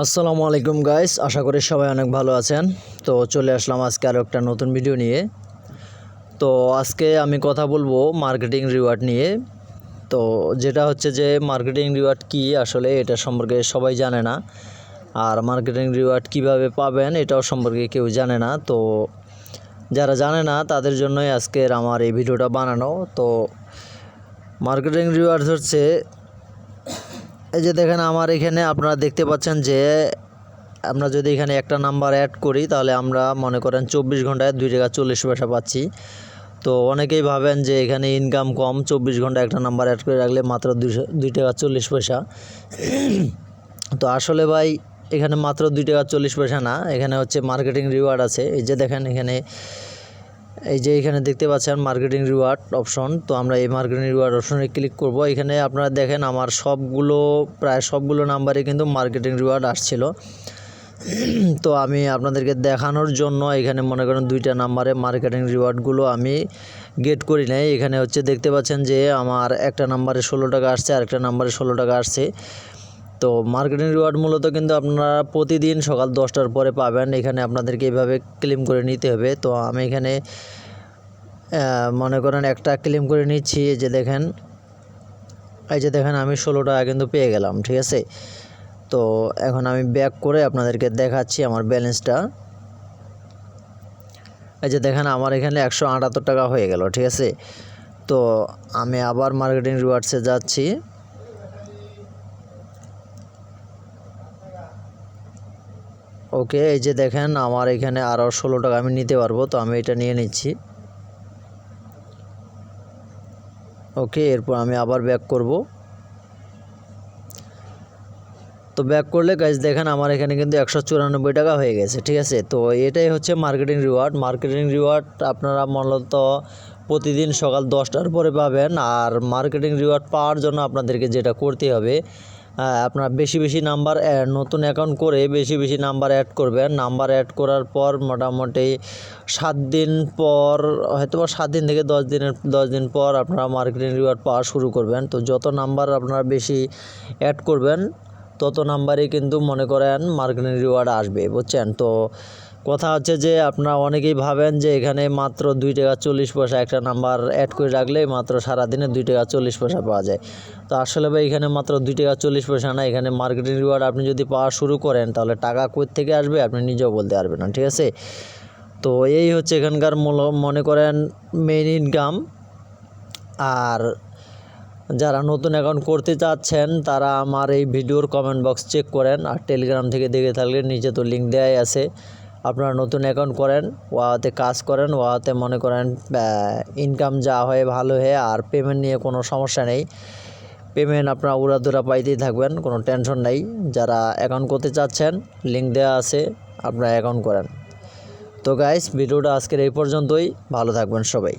আসসালামু আলাইকুম গাইস আশা করি সবাই অনেক ভালো আছেন। তো চলে আসলাম আজকে আরও একটা নতুন ভিডিও নিয়ে। তো আজকে আমি কথা বলব মার্কেটিং রিওয়ার্ড নিয়ে। তো যেটা হচ্ছে যে মার্কেটিং রিওয়ার্ড কি, আসলে এটা সম্পর্কে সবাই জানে না। আর মার্কেটিং রিওয়ার্ড কীভাবে পাবেন, এটাও সম্পর্কে কেউ জানে না। তো যারা জানে না, তাদের জন্যই আজকের আমার এই ভিডিওটা বানানো। তো মার্কেটিং রিওয়ার্ড হচ্ছে এই যে দেখেন আমার এখানে আপনারা দেখতে পাচ্ছেন যে আমরা যদি এখানে একটা নাম্বার অ্যাড করি, তাহলে আমরা মনে করেন চব্বিশ ঘন্টায় দুই টাকা চল্লিশ পয়সা পাচ্ছি। তো অনেকেই ভাবেন যে এখানে ইনকাম কম, চব্বিশ ঘণ্টা একটা নাম্বার অ্যাড করে রাখলে মাত্র দুইশো, দুই টাকা চল্লিশ পয়সা। তো আসলে ভাই, এখানে মাত্র দুই টাকা চল্লিশ পয়সা না, এখানে হচ্ছে মার্কেটিং রিওয়ার্ড আছে। এই যে দেখেন এখানে এই যে এখানে দেখতে পাচ্ছেন মার্কেটিং রিওয়ার্ড অপশন তো আমরা এই মার্কেটিং রিওয়ার্ড অপশনে ক্লিক করব। এখানে আপনারা দেখেন আমার সবগুলো, প্রায় সবগুলো নাম্বারে কিন্তু মার্কেটিং রিওয়ার্ড আসছিল। তো আমি আপনাদেরকে দেখানোর জন্য এখানে মনে করেন দুইটা নাম্বারে মার্কেটিং রিওয়ার্ডগুলো আমি গেট করি নাই। এখানে হচ্ছে দেখতে পাচ্ছেন যে আমার একটা নাম্বারে ষোলো টাকা আসছে আর একটা নাম্বারে ষোলো টাকা আসছে। তো মার্কেটিং রিওয়ার্ড মূলত কিন্তু আপনারা প্রতিদিন সকাল দশটার পরে পাবেন। এখানে আপনাদেরকে এইভাবে ক্লেম করে নিতে হবে। তো আমি এখানে মনে করেন একটা ক্লেম করে নিচ্ছি এই যে দেখেন, এই যে দেখেন আমি ষোলো টাকা কিন্তু পেয়ে গেলাম, ঠিক আছে? তো এখন আমি ব্যাক করে আপনাদেরকে দেখাচ্ছি আমার ব্যালেন্সটা এই যে দেখেন আমার এখানে একশো আটাত্তর টাকা হয়ে গেল, ঠিক আছে? তো আমি আবার মার্কেটিং রিওয়ার্ডসে যাচ্ছি। ওকে, এই যে দেখেন আমার এখানে আরও ষোলো টাকা আমি নিতে পারব, তো আমি এটা নিয়ে নিচ্ছি। ওকে, এরপর আমি আবার ব্যাক করব। তো ব্যাক করলে গাইজ দেখেন আমার এখানে কিন্তু একশো চুরানব্বই টাকা হয়ে গেছে, ঠিক আছে? তো এটাই হচ্ছে মার্কেটিং রিওয়ার্ড মার্কেটিং রিওয়ার্ড আপনারা মূলত প্রতিদিন সকাল দশটার পরে পাবেন, আর মার্কেটিং রিওয়ার্ড পাওয়ার জন্য আপনাদেরকে যেটা করতে হবে আপনার বেশি বেশি নাম্বার নতুন অ্যাকাউন্ট করে বেশি বেশি নাম্বার অ্যাড করবেন। নাম্বার অ্যাড করার পর মোটামুটি সাত দিন পর হয়তো বা সাত দিন থেকে দশ দিনের, দশ দিন পর আপনারা মার্কেটিং রিওয়ার্ড পাওয়া শুরু করবেন। তো যত নাম্বার আপনারা বেশি অ্যাড করবেন, তত নাম্বারে কিন্তু মনে করেন মার্কেটিং রিওয়ার্ড আসবে, বুঝছেন? তো কথা হচ্ছে যে আপনারা অনেকেই ভাবেন যে এখানে মাত্র দুই টাকা চল্লিশ পয়সা একটা নাম্বার অ্যাড করে রাখলে মাত্র সারাদিনে দুই টাকা চল্লিশ পয়সা পাওয়া যায়। তো আসলে ভাই, এখানে মাত্র দুই টাকা চল্লিশ পয়সা না, এখানে মার্কেটিং রিওয়ার্ড আপনি যদি পাওয়া শুরু করেন, তাহলে টাকা কোথ থেকে আসবে আপনি নিজেও বলতে পারবেন না, ঠিক আছে? তো এই হচ্ছে এখানকার মূল, মনে করেন মেইন ইনকাম আর যারা নতুন অ্যাকাউন্ট করতে চাচ্ছেন, তারা আমার এই ভিডিওর কমেন্ট বক্স চেক করেন, আর টেলিগ্রাম থেকে দেখে থাকলে নিচে তো লিঙ্ক দেওয়াই আছে। আপনারা নতুন অ্যাকাউন্ট করেন ওয়াতে কাজ করেন ওয়াতে মনে করেন ইনকাম যা হয় ভালো হয় আর পেমেন্ট নিয়ে কোনো সমস্যা নেই। পেমেন্ট আপনারা উড়াদুরা পাইতেই থাকবেন, কোনো টেনশন নেই। যারা অ্যাকাউন্ট করতে চাচ্ছেন লিঙ্ক দেওয়া আছে, আপনারা অ্যাকাউন্ট করেন। তো গাইস ভিডিওটা আজকের এই পর্যন্তই। ভালো থাকবেন সবাই।